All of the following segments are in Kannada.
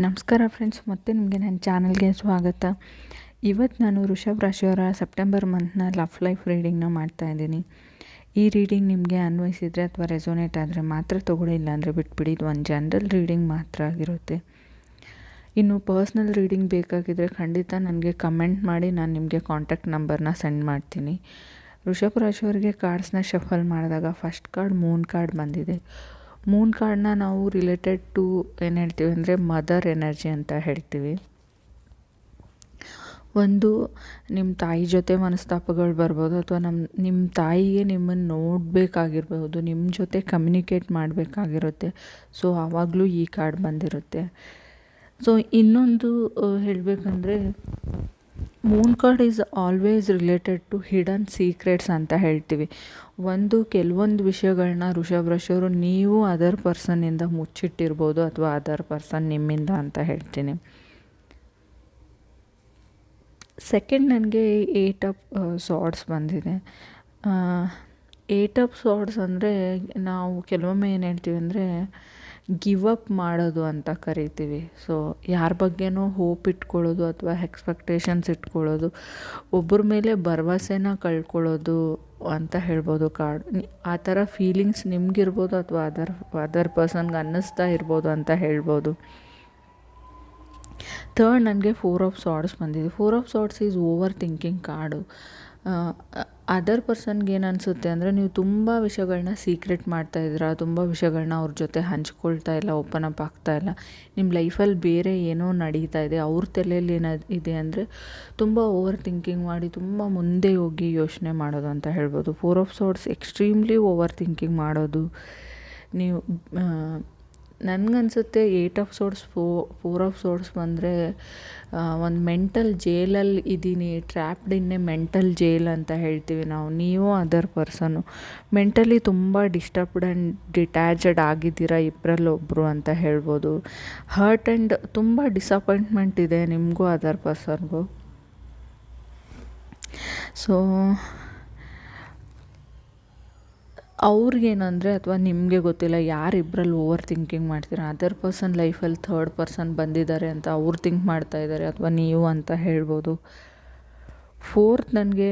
ನಮಸ್ಕಾರ ಫ್ರೆಂಡ್ಸ್ ಮತ್ತೆ ನಿಮಗೆ ನನ್ನ ಚಾನಲ್ಗೆ ಸ್ವಾಗತ. ಇವತ್ತು ನಾನು ಋಷಭ್ ರಾಶಿಯವರ ಸೆಪ್ಟೆಂಬರ್ ಮಂತ್ನ ಲಫ್ ಲೈಫ್ ರೀಡಿಂಗ್ನ ಮಾಡ್ತಾ ಇದ್ದೀನಿ. ಈ ರೀಡಿಂಗ್ ನಿಮಗೆ ಅನ್ವಯಿಸಿದರೆ ಅಥವಾ ರೆಸೋನೇಟ್ ಆದರೆ ಮಾತ್ರ ತೊಗೊಳ್ಳಿ, ಇಲ್ಲಾಂದರೆ ಬಿಟ್ಬಿಡಿ. ಇದು ಒಂದು ಜನರಲ್ ರೀಡಿಂಗ್ ಮಾತ್ರ ಆಗಿರುತ್ತೆ. ಇನ್ನು ಪರ್ಸ್ನಲ್ ರೀಡಿಂಗ್ ಬೇಕಾಗಿದ್ದರೆ ಖಂಡಿತ ನನಗೆ ಕಮೆಂಟ್ ಮಾಡಿ, ನಾನು ನಿಮಗೆ ಕಾಂಟ್ಯಾಕ್ಟ್ ನಂಬರ್ನ ಸೆಂಡ್ ಮಾಡ್ತೀನಿ. ಋಷಭ್ ರಾಶಿಯವರಿಗೆ ಕಾರ್ಡ್ಸ್ನ ಶಫಲ್ ಮಾಡಿದಾಗ ಫಸ್ಟ್ ಕಾರ್ಡ್ ಮೂನ್ ಕಾರ್ಡ್ ಬಂದಿದೆ. ಮೂನ್ ಕಾರ್ಡ್ನ ನಾವು ರಿಲೇಟೆಡ್ ಟು ಏನು ಹೇಳ್ತೀವಿ ಅಂದರೆ ಮದರ್ ಎನರ್ಜಿ ಅಂತ ಹೇಳ್ತೀವಿ. ಒಂದು ನಿಮ್ಮ ತಾಯಿ ಜೊತೆ ಮನಸ್ತಾಪಗಳು ಬರ್ಬೋದು ಅಥವಾ ನಮ್ಮ ನಿಮ್ಮ ತಾಯಿಗೆ ನಿಮ್ಮನ್ನು ನೋಡಬೇಕಾಗಿರ್ಬೋದು ನಿಮ್ಮ ಜೊತೆ ಕಮ್ಯುನಿಕೇಟ್ ಮಾಡಬೇಕಾಗಿರುತ್ತೆ. ಸೊ ಆವಾಗಲೂ ಈ ಕಾರ್ಡ್ ಬಂದಿರುತ್ತೆ. ಸೊ ಇನ್ನೊಂದು ಹೇಳಬೇಕಂದ್ರೆ moon card is always related to hidden secrets ಅಂತ ಹೇಳ್ತೀವಿ. ಒಂದು ಕೆಲವೊಂದು ವಿಷಯಗಳನ್ನ ಋಷಭ ನೀವು ಅದರ್ ಪರ್ಸನ್ನಿಂದ ಮುಚ್ಚಿಟ್ಟಿರ್ಬೋದು ಅಥವಾ ಅದರ್ ಪರ್ಸನ್ ನಿಮ್ಮಿಂದ ಅಂತ ಹೇಳ್ತೀನಿ. ಸೆಕೆಂಡ್ ನನಗೆ ಏಟ್ ಅಪ್ ಸಾಡ್ಸ್ ಬಂದಿದೆ. ಏಟ್ ಅಪ್ ಸಾಡ್ಸ್ ಅಂದರೆ ನಾವು ಕೆಲವೊಮ್ಮೆ ಏನು ಹೇಳ್ತೀವಿ ಅಂದರೆ ಗಿವ್ ಅಪ್ ಮಾಡೋದು ಅಂತ ಕರಿತೀವಿ. ಸೊ ಯಾರ ಬಗ್ಗೆನೂ ಹೋಪ್ ಇಟ್ಕೊಳ್ಳೋದು ಅಥವಾ ಎಕ್ಸ್ಪೆಕ್ಟೇಷನ್ಸ್ ಇಟ್ಕೊಳ್ಳೋದು, ಒಬ್ಬರ ಮೇಲೆ ಭರವಸೆನ ಕಳ್ಕೊಳ್ಳೋದು ಅಂತ ಹೇಳ್ಬೋದು. ಕಾರ್ಡ್ ಆ ಥರ ಫೀಲಿಂಗ್ಸ್ ನಿಮಗಿರ್ಬೋದು ಅಥವಾ ಅದರ್ ಅದರ್ ಪರ್ಸನ್ಗೆ ಅನ್ನಿಸ್ತಾ ಇರ್ಬೋದು ಅಂತ ಹೇಳ್ಬೋದು. ಥರ್ಡ್ ನನಗೆ ಫೋರ್ ಆಫ್ ಸಾಡ್ಸ್ ಬಂದಿದೆ. Four of swords is over thinking card other ಪರ್ಸನ್ಗೆ ಏನು ಅನಿಸುತ್ತೆ ಅಂದರೆ ನೀವು ತುಂಬ ವಿಷಯಗಳನ್ನ ಸೀಕ್ರೆಟ್ ಮಾಡ್ತಾ ಇದ್ದೀರಾ, ತುಂಬ ವಿಷಯಗಳನ್ನ ಅವ್ರ ಜೊತೆ ಹಂಚ್ಕೊಳ್ತಾ ಇಲ್ಲ ಓಪನ್ ಅಪ್ ಆಗ್ತಾ ಇಲ್ಲ. ನಿಮ್ಮ ಲೈಫಲ್ಲಿ ಬೇರೆ ಏನೋ ನಡೀತಾ ಇದೆ, ಅವ್ರ ತಲೆಯಲ್ಲಿ ಏನ ಇದೆ ಅಂದರೆ ತುಂಬ ಓವರ್ ಥಿಂಕಿಂಗ್ ಮಾಡಿ, ತುಂಬ ಮುಂದೆ ಹೋಗಿ ಯೋಚನೆ ಮಾಡೋದು ಅಂತ ಹೇಳ್ಬೋದು. Four of swords extremely over thinking ಮಾಡೋದು. ನೀವು ನನಗನ್ಸುತ್ತೆ eight of swords four four of swords ಬಂದರೆ ಒಂದು ಮೆಂಟಲ್ ಜೇಲಲ್ಲಿ ಇದ್ದೀನಿ ಟ್ರ್ಯಾಪ್ಡ್ ಇನ್ ಮೆಂಟಲ್ ಜೇಲ್ ಅಂತ ಹೇಳ್ತೀವಿ ನಾವು. ನೀವು ಅದರ್ ಪರ್ಸನು ಮೆಂಟಲಿ ತುಂಬ ಡಿಸ್ಟರ್ಬ್ಡ್ ಆ್ಯಂಡ್ ಡಿಟ್ಯಾಚಡ್ ಆಗಿದ್ದೀರಾ ಇಬ್ಬರಲ್ಲೊಬ್ಬರು ಅಂತ ಹೇಳ್ಬೋದು. ಹರ್ಟ್ ಆ್ಯಂಡ್ ತುಂಬ ಡಿಸಪಾಯಿಂಟ್ಮೆಂಟ್ ಇದೆ ನಿಮಗೂ ಅದರ್ ಪರ್ಸನ್ಗೂ ಸೊ ಅವ್ರಿಗೇನಂದರೆ ಅಥವಾ ನಿಮಗೆ ಗೊತ್ತಿಲ್ಲ ಯಾರಿಬ್ಬರಲ್ಲಿ ಓವರ್ ಥಿಂಕಿಂಗ್ ಮಾಡ್ತೀರಾ ಅದರ್ ಪರ್ಸನ್ ಲೈಫಲ್ಲಿ ಥರ್ಡ್ ಪರ್ಸನ್ ಬಂದಿದ್ದಾರೆ ಅಂತ ಅವ್ರು ಥಿಂಕ್ ಮಾಡ್ತಾ ಇದ್ದಾರೆ ಅಥವಾ ನೀವು ಅಂತ ಹೇಳ್ಬೋದು. ಫೋರ್ತ್ ನನಗೆ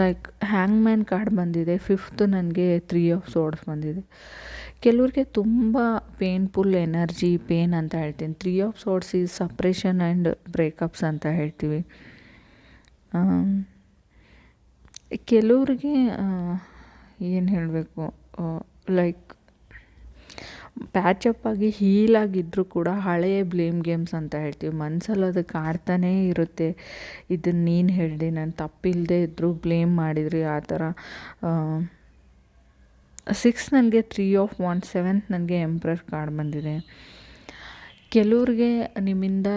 ಲೈಕ್ ಹ್ಯಾಂಗ್ ಮ್ಯಾನ್ ಕಾರ್ಡ್ ಬಂದಿದೆ ಫಿಫ್ತ್ ನನಗೆ ತ್ರೀ ಆಫ್ ಸೋಡ್ಸ್ ಬಂದಿದೆ. ಕೆಲವ್ರಿಗೆ ತುಂಬ ಪೇನ್ಫುಲ್ ಎನರ್ಜಿ ಪೇನ್ ಅಂತ ಹೇಳ್ತೀನಿ. Three of swords is suppression and breakups ಅಂತ ಹೇಳ್ತೀವಿ. ಕೆಲವ್ರಿಗೆ ಏನು ಹೇಳಬೇಕು ಲೈಕ್ ಪ್ಯಾಚಪ್ ಆಗಿ ಹೀಲಾಗಿದ್ದರೂ ಕೂಡ ಹಳೆಯ ಬ್ಲೇಮ್ ಗೇಮ್ಸ್ ಅಂತ ಹೇಳ್ತೀವಿ. ಮನಸ್ಸಲ್ಲಿ ಅದು ಕಾಡ್ತಾನೇ ಇರುತ್ತೆ. ಇದನ್ನು ನೀನು ಹೇಳಿದೆ, ನಾನು ತಪ್ಪಿಲ್ಲದೆ ಇದ್ದರೂ ಬ್ಲೇಮ್ ಮಾಡಿದ್ರಿ, ಆ ಥರ. ಸಿಕ್ಸ್ ನನಗೆ ತ್ರೀ ಆಫ್ ಒನ್ ಸೆವೆಂತ್ ನನಗೆ ಎಂಪ್ರರ್ ಕಾರ್ಡ್ ಬಂದಿದೆ. ಕೆಲವ್ರಿಗೆ ನಿಮ್ಮಿಂದ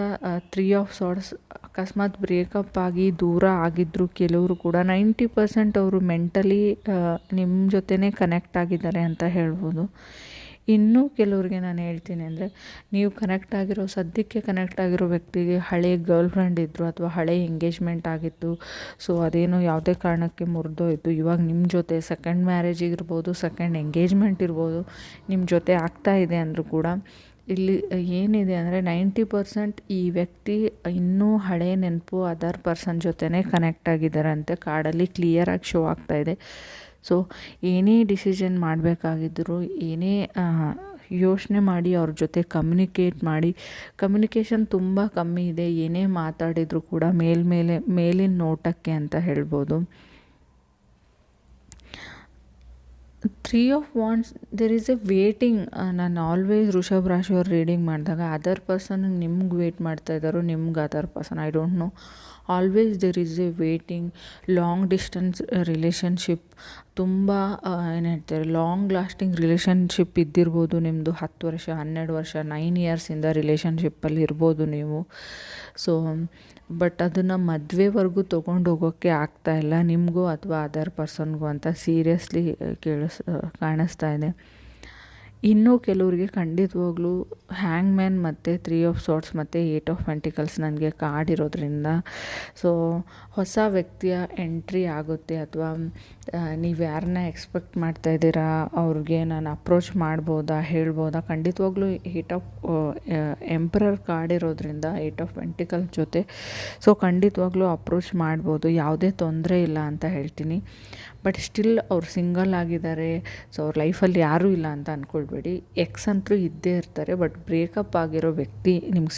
ತ್ರೀ ಆಫ್ ಸಾರ್ಟ್ಸ್ ಅಕಸ್ಮಾತ್ ಬ್ರೇಕಪ್ ಆಗಿ ದೂರ ಆಗಿದ್ದರು ಕೆಲವರು ಕೂಡ ನೈಂಟಿ ಪರ್ಸೆಂಟ್ ಅವರು ಮೆಂಟಲಿ ನಿಮ್ಮ ಜೊತೆನೇ ಕನೆಕ್ಟ್ ಆಗಿದ್ದಾರೆ ಅಂತ ಹೇಳ್ಬೋದು. ಇನ್ನೂ ಕೆಲವ್ರಿಗೆ ನಾನು ಹೇಳ್ತೀನಿ ಅಂದರೆ, ನೀವು ಕನೆಕ್ಟ್ ಆಗಿರೋ, ಸದ್ಯಕ್ಕೆ ಕನೆಕ್ಟ್ ಆಗಿರೋ ವ್ಯಕ್ತಿಗೆ ಹಳೆ ಗರ್ಲ್ ಫ್ರೆಂಡ್ ಇದ್ದರು ಅಥವಾ ಹಳೆ ಎಂಗೇಜ್ಮೆಂಟ್ ಆಗಿತ್ತು ಸೊ ಅದೇನೋ ಯಾವುದೇ ಕಾರಣಕ್ಕೆ ಮುರಿದೋಯಿತು, ಇವಾಗ ನಿಮ್ಮ ಜೊತೆ ಸೆಕೆಂಡ್ ಮ್ಯಾರೇಜ್ ಇರ್ಬೋದು ಸೆಕೆಂಡ್ ಎಂಗೇಜ್ಮೆಂಟ್ ಇರ್ಬೋದು ನಿಮ್ಮ ಜೊತೆ ಆಗ್ತಾ ಇದೆ ಅಂದರೂ ಕೂಡ ಇಲ್ಲಿ ಏನಿದೆ ಅಂದರೆ ನೈಂಟಿ ಪರ್ಸೆಂಟ್ ಈ ವ್ಯಕ್ತಿ ಇನ್ನೂ ಹಳೆ ನೆನಪು, ಅದರ್ ಪರ್ಸನ್ ಜೊತೆನೇ ಕನೆಕ್ಟ್ ಆಗಿದ್ದಾರಂತೆ ಕಾರ್ಡಲ್ಲಿ ಕ್ಲಿಯರಾಗಿ ಶೋ ಆಗ್ತಾ ಇದೆ. ಸೊ ಏನೇ ಡಿಸಿಷನ್ ಮಾಡಬೇಕಾಗಿದ್ದರೂ ಏನೇ ಯೋಚನೆ ಮಾಡಿ ಅವ್ರ ಜೊತೆ ಕಮ್ಯುನಿಕೇಟ್ ಮಾಡಿ ಕಮ್ಯುನಿಕೇಷನ್ ತುಂಬ ಕಮ್ಮಿ ಇದೆ. ಏನೇ ಮಾತಾಡಿದರೂ ಕೂಡ ಮೇಲ್ಮೇಲೆ ಮೇಲಿನ ನೋಟಕ್ಕೆ ಅಂತ ಹೇಳ್ಬೋದು. Three of wands there is a waiting ನಾನು ಆಲ್ವೇಸ್ ಋಷಭ್ ರಾಶಿಯವ್ರು ರೀಡಿಂಗ್ ಮಾಡಿದಾಗ ಅದರ್ ಪರ್ಸನ್ ನಿಮ್ಗೆ ವೇಟ್ ಮಾಡ್ತಾ ಇದ್ದಾರೋ, ನಿಮ್ಗೆ other person I don't know always there is a waiting long distance relationship ತುಂಬ ಏನು ಹೇಳ್ತಾರೆ ಲಾಂಗ್ ಲಾಸ್ಟಿಂಗ್ ರಿಲೇಷನ್ಶಿಪ್ ಇದ್ದಿರ್ಬೋದು ನಿಮ್ಮದು ಹತ್ತು ವರ್ಷ, ಹನ್ನೆರಡು ವರ್ಷ ನೈನ್ ಇಯರ್ಸಿಂದ ರಿಲೇಷನ್ಶಿಪ್ಪಲ್ಲಿ ಇರ್ಬೋದು ನೀವು. ಸೊ ಬಟ್ ಅದನ್ನು ಮದುವೆವರೆಗೂ ತೊಗೊಂಡು ಹೋಗೋಕ್ಕೆ ಆಗ್ತಾ ಇಲ್ಲ. ನಿಮಗೂ ಅಥವಾ ಅದರ್ ಪರ್ಸನ್ಗೂ ಅಂತ ಸೀರಿಯಸ್ಲಿ ಕೇಳಿಸ್, ಕಾಣಿಸ್ತಾ ಇದೆ. ಇನ್ನೂ ಕೆಲವರಿಗೆ ಖಂಡಿತವಾಗ್ಲೂ ಹ್ಯಾಂಗ್ ಮ್ಯಾನ್ ಮತ್ತು ತ್ರೀ ಆಫ್ ಸಾರ್ಟ್ಸ್ ಮತ್ತು ಏಟ್ ಆಫ್ ಪೆಂಟಿಕಲ್ಸ್ ನನಗೆ ಕಾರ್ಡ್ ಇರೋದ್ರಿಂದ. ಸೊ ಹೊಸ ವ್ಯಕ್ತಿಯ ಎಂಟ್ರಿ ಆಗುತ್ತೆ ಅಥವಾ ನೀವು ಯಾರನ್ನ ಎಕ್ಸ್ಪೆಕ್ಟ್ ಮಾಡ್ತಾ ಇದ್ದೀರಾ, ಅವ್ರಿಗೆ ನಾನು ಅಪ್ರೋಚ್ ಮಾಡ್ಬೋದಾ, ಹೇಳ್ಬೋದಾ, ಖಂಡಿತವಾಗ್ಲೂ ಏಟ್ ಆಫ್ ಎಂಪ್ರರ್ ಕಾರ್ಡ್ ಇರೋದ್ರಿಂದ ಏಟ್ ಆಫ್ ಪೆಂಟಿಕಲ್ ಜೊತೆ. ಸೊ ಖಂಡಿತವಾಗ್ಲೂ ಅಪ್ರೋಚ್ ಮಾಡ್ಬೋದು, ಯಾವುದೇ ತೊಂದರೆ ಇಲ್ಲ ಅಂತ ಹೇಳ್ತೀನಿ. ಬಟ್ ಸ್ಟಿಲ್ ಅವ್ರು ಸಿಂಗಲ್ ಆಗಿದ್ದಾರೆ ಸೊ ಅವ್ರ ಲೈಫಲ್ಲಿ ಯಾರೂ ಇಲ್ಲ ಅಂತ ಅಂದ್ಕೊಳ್ಬೇಡಿ ಎಕ್ಸ್ ಅಂತೂ ಇದ್ದೇ ಇರ್ತಾರೆ ಬಟ್ ಬ್ರೇಕಪ್ ಆಗಿರೋ ವ್ಯಕ್ತಿ ನಿಮ್ಗೆ